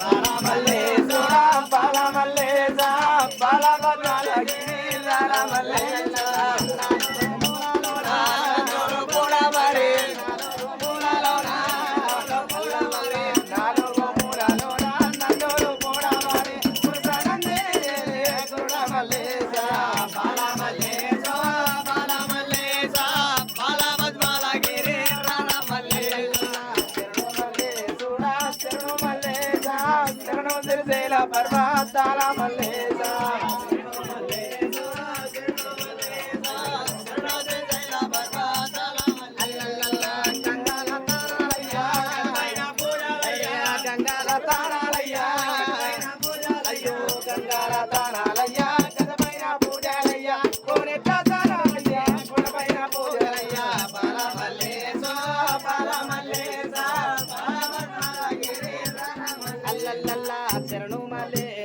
బలమల్లేశ బలమల్లేశ బలమల్లేశ శ్రీను సిరిసేల పర్వతాల మల్లేశ గంగాల తారాలయ్యా. అయ్యో గంగాల తారా. My male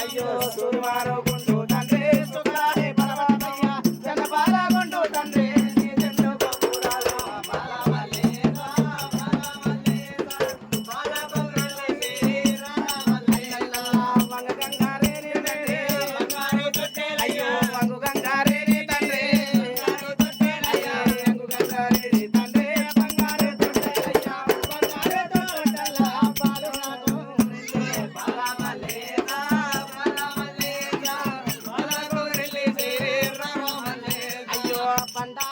అయ్యో సూర్యవారు 翻倒。